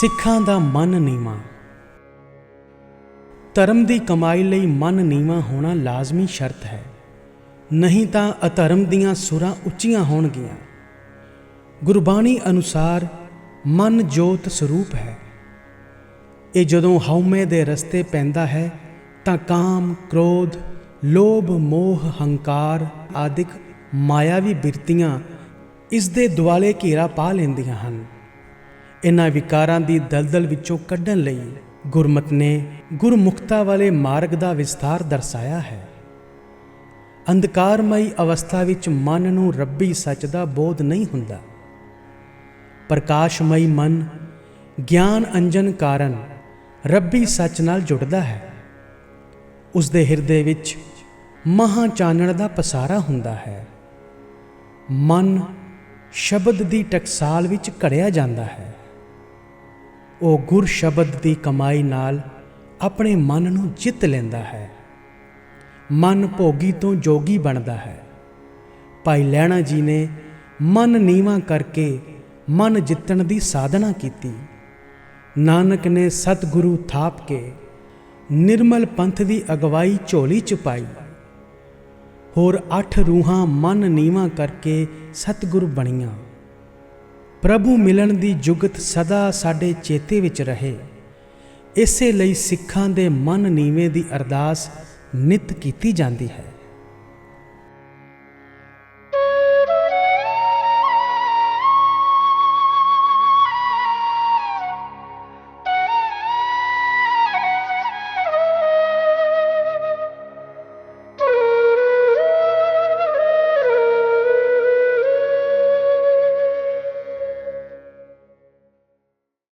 ਸਿੱਖਾਂ ਦਾ ਮਨ ਨੀਵਾਂ। ਧਰਮ ਦੀ ਕਮਾਈ ਲਈ ਮਨ ਨੀਵਾਂ ਹੋਣਾ ਲਾਜ਼ਮੀ ਸ਼ਰਤ ਹੈ। ਨਹੀਂ ਤਾਂ ਅਧਰਮ ਦੀਆਂ ਸੁਰਾਂ ਉੱਚੀਆਂ ਹੋਣਗੀਆਂ। ਗੁਰਬਾਣੀ ਅਨੁਸਾਰ ਮਨ ਜੋਤ ਸਰੂਪ ਹੈ। ਇਹ ਜਦੋਂ ਹਉਮੈ ਦੇ ਰਸਤੇ ਪੈਂਦਾ ਹੈ ਤਾਂ ਕਾਮ, ਕ੍ਰੋਧ, ਲੋਭ, ਮੋਹ, ਹੰਕਾਰ ਆਦਿਕ ਮਾਇਆਵੀ ਬਿਰਤੀਆਂ ਇਸ ਦੇ ਦੁਆਲੇ ਘੇਰਾ ਪਾ ਲੈਂਦੀਆਂ ਹਨ। ਇਹਨਾਂ ਵਿਕਾਰਾਂ ਦੀ ਦਲਦਲ ਵਿੱਚੋਂ ਕੱਢਣ ਲਈ ਗੁਰਮਤ ਨੇ ਗੁਰਮੁਖਤਾ ਵਾਲੇ ਮਾਰਗ ਦਾ ਵਿਸਥਾਰ ਦਰਸਾਇਆ ਹੈ। ਅੰਧਕਾਰਮਈ ਅਵਸਥਾ ਵਿੱਚ ਮਨ ਨੂੰ ਰੱਬੀ ਸੱਚ ਦਾ ਬੋਧ ਨਹੀਂ ਹੁੰਦਾ। ਪ੍ਰਕਾਸ਼ਮਈ ਮਨ ਗਿਆਨ ਅੰਜਨ ਕਾਰਨ ਰੱਬੀ ਸੱਚ ਨਾਲ ਜੁੜਦਾ ਹੈ। ਉਸ ਦੇ ਹਿਰਦੇ ਵਿੱਚ ਮਹਾਂ ਚਾਨਣ ਦਾ ਪਸਾਰਾ ਹੁੰਦਾ ਹੈ। ਮਨ ਸ਼ਬਦ ਦੀ ਟਕਸਾਲ ਵਿੱਚ ਘੜਿਆ ਜਾਂਦਾ ਹੈ। ਉਹ ਗੁਰ ਸ਼ਬਦ ਦੀ ਕਮਾਈ ਨਾਲ ਆਪਣੇ ਮਨ ਨੂੰ ਜਿੱਤ ਲੈਂਦਾ ਹੈ। ਮਨ ਭੋਗੀ ਤੋਂ ਜੋਗੀ ਬਣਦਾ ਹੈ। ਭਾਈ ਲੈਣਾ ਜੀ ਨੇ ਮਨ ਨੀਵਾਂ ਕਰਕੇ ਮਨ ਜਿੱਤਣ ਦੀ ਸਾਧਨਾ ਕੀਤੀ। ਨਾਨਕ ਨੇ ਸਤਿਗੁਰੂ ਥਾਪ ਕੇ ਨਿਰਮਲ ਪੰਥ ਦੀ ਅਗਵਾਈ ਝੋਲੀ ਚ ਪਾਈ। ਹੋਰ ਅੱਠ ਰੂਹਾਂ ਮਨ ਨੀਵਾਂ ਕਰਕੇ ਸਤਿਗੁਰ ਬਣੀਆਂ। ਪ੍ਰਭੂ ਮਿਲਣ ਦੀ ਜੁਗਤ ਸਦਾ ਸਾਡੇ ਚੇਤੇ ਵਿੱਚ ਰਹੇ। ਇਸੇ ਲਈ ਸਿੱਖਾਂ ਦੇ ਮਨ ਨੀਵੇਂ ਦੀ ਅਰਦਾਸ ਨਿਤ ਕੀਤੀ ਜਾਂਦੀ ਹੈ।